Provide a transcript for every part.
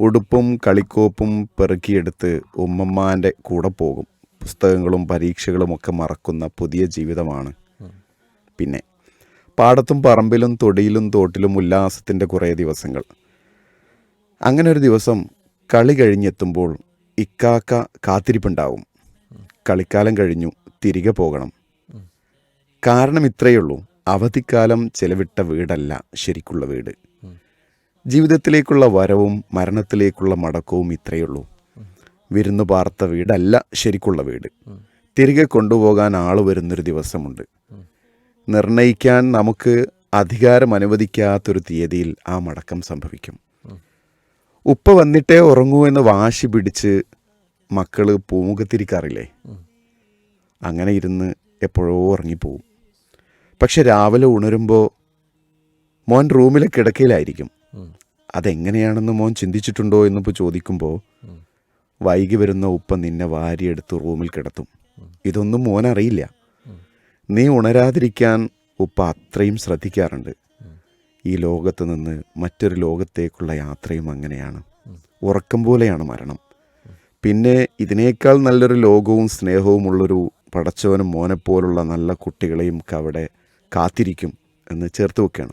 ഉടുപ്പും കളിക്കോപ്പും പെറുക്കിയെടുത്ത് ഉമ്മമ്മാന്റെ കൂടെ പോകും. പുസ്തകങ്ങളും പരീക്ഷകളും ഒക്കെ മറക്കുന്ന പുതിയ ജീവിതമാണ്. പിന്നെ പാടത്തും പറമ്പിലും തൊടിയിലും തോട്ടിലും ഉല്ലാസത്തിന്റെ കുറേ ദിവസങ്ങൾ. അങ്ങനെ ഒരു ദിവസം കളി കഴിഞ്ഞെത്തുമ്പോൾ ഇക്കാക്ക കാത്തിരിപ്പുണ്ടാവും. കളിക്കാലം കഴിഞ്ഞു തിരികെ പോകണം. കാരണം ഇത്രയേ ഉള്ളൂ അവധിക്കാലം ചെലവിട്ട വീടല്ല ശരിക്കുള്ള വീട്. ജീവിതത്തിലേക്കുള്ള വരവും മരണത്തിലേക്കുള്ള മടക്കവും ഇത്രയുള്ളൂ വിരുന്നു പാർത്ത വീടല്ല ശരിക്കുള്ള വീട്. തിരികെ കൊണ്ടുപോകാൻ ആൾ വരുന്നൊരു ദിവസമുണ്ട്. നിർണയിക്കാൻ നമുക്ക് അധികാരം അനുവദിക്കാത്തൊരു തീയതിയിൽ ആ മടക്കം സംഭവിക്കും. ഉപ്പ വന്നിട്ടേ ഉറങ്ങൂ എന്ന് വാശി പിടിച്ച് മക്കൾ പൂമുഖത്തിരിക്കാറില്ലേ? അങ്ങനെ ഇരുന്ന് എപ്പോഴോ ഉറങ്ങിപ്പോവും. പക്ഷെ രാവിലെ ഉണരുമ്പോൾ മോൻ റൂമിലെ കിടക്കയിലായിരിക്കും. അതെങ്ങനെയാണെന്ന് മോൻ ചിന്തിച്ചിട്ടുണ്ടോ എന്നിപ്പോൾ ചോദിക്കുമ്പോൾ വൈകി വരുന്ന ഉപ്പ നിന്നെ വാരിയെടുത്ത് റൂമിൽ കിടത്തും. ഇതൊന്നും മോൻ അറിയില്ല. നീ ഉണരാതിരിക്കാൻ ഉപ്പ അത്രയും ശ്രദ്ധിക്കാറുണ്ട്. ഈ ലോകത്ത് നിന്ന് മറ്റൊരു ലോകത്തേക്കുള്ള യാത്രയും അങ്ങനെയാണ്. ഉറക്കം പോലെയാണ് മരണം. പിന്നെ ഇതിനേക്കാൾ നല്ലൊരു ലോകവും സ്നേഹവും ഉള്ളൊരു പടച്ചവനും മോനെപ്പോലുള്ള നല്ല കുട്ടികളെയും ഒക്കെ അവിടെ കാത്തിരിക്കും എന്ന് ചേർത്ത് വെക്കുകയാണ്.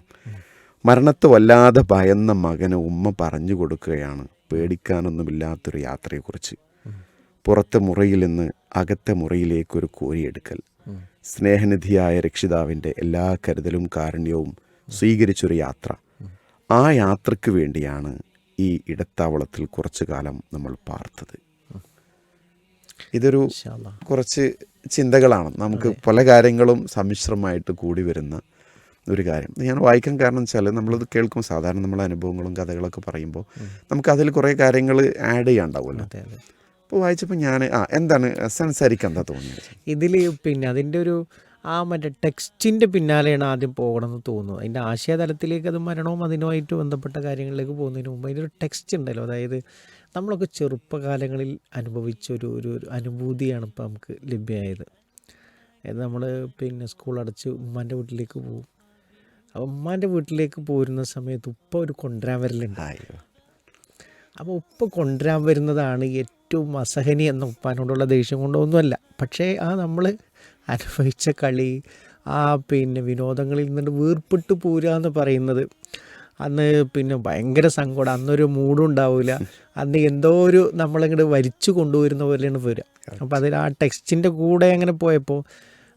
മരണത്തെ വല്ലാതെ ഭയന്ന മകന് ഉമ്മ പറഞ്ഞു കൊടുക്കുകയാണ്. പേടിക്കാനൊന്നുമില്ലാത്തൊരു യാത്രയെക്കുറിച്ച്. പുറത്തെ മുറിയിൽ നിന്ന് അകത്തെ മുറിയിലേക്കൊരു കോരിയെടുക്കൽ. സ്നേഹനിധിയായ രക്ഷിതാവിന്റെ എല്ലാ കരുതലും കാരുണ്യവും സ്വീകരിച്ചൊരു യാത്ര. ആ യാത്രയ്ക്ക് വേണ്ടിയാണ് ഈ ഇടത്താവളത്തിൽ കുറച്ചു കാലം നമ്മൾ പാർത്തത്. ഇതൊരു കുറച്ച് ചിന്തകളാണ്. നമുക്ക് പല കാര്യങ്ങളും സമ്മിശ്രമായിട്ട് കൂടി വരുന്ന ഒരു കാര്യം. ഞാൻ വായിക്കാൻ കാരണം വെച്ചാൽ നമ്മളത് കേൾക്കും സാധാരണ നമ്മളെ അനുഭവങ്ങളും കഥകളൊക്കെ പറയുമ്പോൾ നമുക്ക് അതിൽ കുറേ കാര്യങ്ങൾ ആഡ് ചെയ്യാണ്ടാവുമല്ലോ അതെ അതെ. അപ്പോൾ വായിച്ചപ്പോൾ ഞാൻ ആ എന്താണ് സംസാരിക്കാൻ എന്താ തോന്നിയത് ഇതിൽ പിന്നെ അതിന്റെ ഒരു ആ മറ്റേ ടെക്സ്റ്റിന്റെ പിന്നാലെയാണ് ആദ്യം പോകണമെന്ന് തോന്നുന്നത്. അതിന്റെ ആശയതലത്തിലേക്ക് അത് മരണവും അതിനുമായിട്ട് ബന്ധപ്പെട്ട കാര്യങ്ങളിലേക്ക് പോകുന്നതിന് മുമ്പ് അതിന്റെ ഒരു ടെക്സ്റ്റ് ഉണ്ടല്ലോ. അതായത് നമ്മളൊക്കെ ചെറുപ്പകാലങ്ങളിൽ അനുഭവിച്ച ഒരു ഒരു അനുഭൂതിയാണ് ഇപ്പോൾ നമുക്ക് ലഭ്യമായത്. അതായത് നമ്മൾ പിന്നെ സ്കൂൾ അടച്ച് ഉമ്മാന്റെ വീട്ടിലേക്ക് പോകും. ഉമ്മാന്റെ വീട്ടിലേക്ക് പോരുന്ന സമയത്ത് ഉപ്പ ഒരു കൊണ്ടുവരാൻ വരലുണ്ട് അപ്പോൾ ഉപ്പ കൊണ്ടുവരാൻ വരുന്നതാണ് ഏറ്റവും അസഹനി എന്ന ഉപ്പാനോടുള്ള ദേഷ്യം കൊണ്ടൊന്നുമല്ല. പക്ഷേ ആ നമ്മൾ അനുഭവിച്ച കളി ആ പിന്നെ വിനോദങ്ങളിൽ നിന്ന് വീർപ്പിട്ട് പോരുക എന്ന് പറയുന്നത് അന്ന് പിന്നെ ഭയങ്കര സങ്കടം. അന്നൊരു മൂഡും ഉണ്ടാവില്ല അന്ന് എന്തോ ഒരു നമ്മളിങ്ങോട്ട് വലിച്ചു കൊണ്ടുവരുന്ന പോലെയാണ് വരിക അപ്പോൾ അതിൽ ആ ടെക്സ്റ്റിന്റെ കൂടെ അങ്ങനെ പോയപ്പോൾ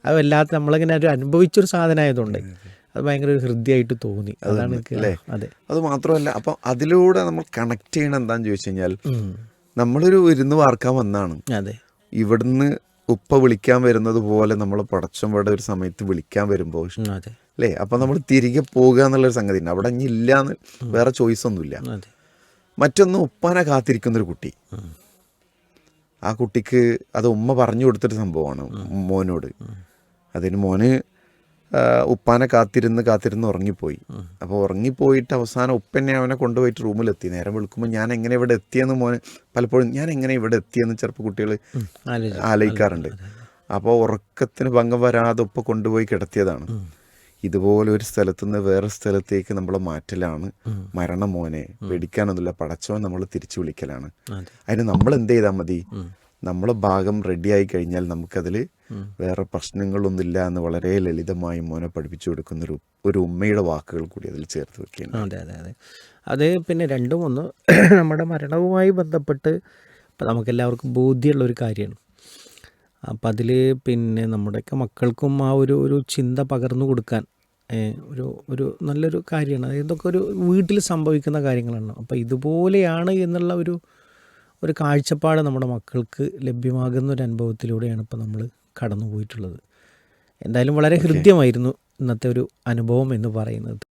അത് വല്ലാത്ത നമ്മളിങ്ങനെ ഒരു അനുഭവിച്ചൊരു സാധനമായതുകൊണ്ട് അത് ഭയങ്കര ഒരു ഹൃദ്യമായിട്ട് തോന്നി. അതാണ് അല്ലേ? അതെ. അത് മാത്രമല്ല അപ്പം അതിലൂടെ നമ്മൾ കണക്ട് ചെയ്യണം എന്താണെന്ന് ചോദിച്ചു കഴിഞ്ഞാൽ. നമ്മളൊരു ഇരുന്ന് വാർക്കാൻ വന്നാണ്. അതെ. ഇവിടുന്ന് ഉപ്പ വിളിക്കാൻ വരുന്നത് പോലെ നമ്മൾ പടച്ചമ്പടെ ഒരു സമയത്ത് വിളിക്കാൻ വരുമ്പോൾ അല്ലേ? അപ്പം നമ്മൾ തിരികെ പോകുക എന്നുള്ളൊരു സംഗതി ഉണ്ട്. അവിടെ ഇനി ഇല്ലാന്ന് വേറെ ചോയ്സ് ഒന്നുമില്ല. മറ്റൊന്ന് ഉപ്പാനെ കാത്തിരിക്കുന്നൊരു കുട്ടി. ആ കുട്ടിക്ക് അത് ഉമ്മ പറഞ്ഞു കൊടുത്തൊരു സംഭവമാണ് മോനോട്. അതിന് മോന് ഉപ്പാനെ കാത്തിരുന്ന് കാത്തിരുന്ന് ഉറങ്ങിപ്പോയി. അപ്പോൾ ഉറങ്ങിപ്പോയിട്ട് അവസാനം ഉപ്പന്നെ അവനെ കൊണ്ടുപോയിട്ട് റൂമിലെത്തി. നേരം വിളിക്കുമ്പോൾ ഞാൻ എങ്ങനെ ഇവിടെ എത്തിയെന്ന് മോന് പലപ്പോഴും ഞാൻ എങ്ങനെ ഇവിടെ എത്തിയെന്ന് ചെറുപ്പ കുട്ടികൾ. ആലോചിക്കാറുണ്ട്. അപ്പോൾ ഉറക്കത്തിന് ഭംഗം വരാതെ ഉപ്പ കൊണ്ടുപോയി കിടത്തിയതാണ്. ഇതുപോലെ ഒരു സ്ഥലത്തു നിന്ന് വേറെ സ്ഥലത്തേക്ക് നമ്മളെ മാറ്റലാണ് മരണം മോനെ പേടിക്കാനൊന്നുമില്ല. പടച്ചവൻ നമ്മൾ തിരിച്ചു വിളിക്കലാണ്. അതിന് നമ്മൾ എന്ത് ചെയ്താൽ മതി നമ്മളെ ഭാഗം റെഡിയായി കഴിഞ്ഞാൽ നമുക്കതിൽ വേറെ പ്രശ്നങ്ങളൊന്നുമില്ല എന്ന് വളരെ ലളിതമായി മോനെ പഠിപ്പിച്ചു കൊടുക്കുന്ന ഒരു ഒരു ഉമ്മയുടെ വാക്കുകൾ കൂടി അതിൽ ചേർത്ത് വെക്കുകയാണ്. അതെ അതെ അതെ. അത് പിന്നെ രണ്ടും ഒന്ന് നമ്മുടെ മരണവുമായി ബന്ധപ്പെട്ട് ഇപ്പം നമുക്കെല്ലാവർക്കും ബോധ്യമുള്ള ഒരു കാര്യമാണ്. അപ്പം അതിൽ പിന്നെ നമ്മുടെയൊക്കെ മക്കൾക്കും ആ ഒരു ഒരു ചിന്ത പകർന്നു കൊടുക്കാൻ ഒരു ഒരു നല്ലൊരു കാര്യമാണ്. അതായത് ഇതൊക്കെ ഒരു വീട്ടിൽ സംഭവിക്കുന്ന കാര്യങ്ങളാണ്. അപ്പോൾ ഇതുപോലെയാണ് എന്നുള്ള ഒരു ഒരു കാഴ്ചപ്പാട് നമ്മുടെ മക്കൾക്ക് ലഭ്യമാകുന്ന ഒരു അനുഭവത്തിലൂടെയാണ് ഇപ്പോൾ നമ്മൾ കടന്നു പോയിട്ടുള്ളത് എന്തായാലും വളരെ ഹൃദ്യമായിരുന്നു ഇന്നത്തെ ഒരു അനുഭവം എന്ന് പറയുന്നത്.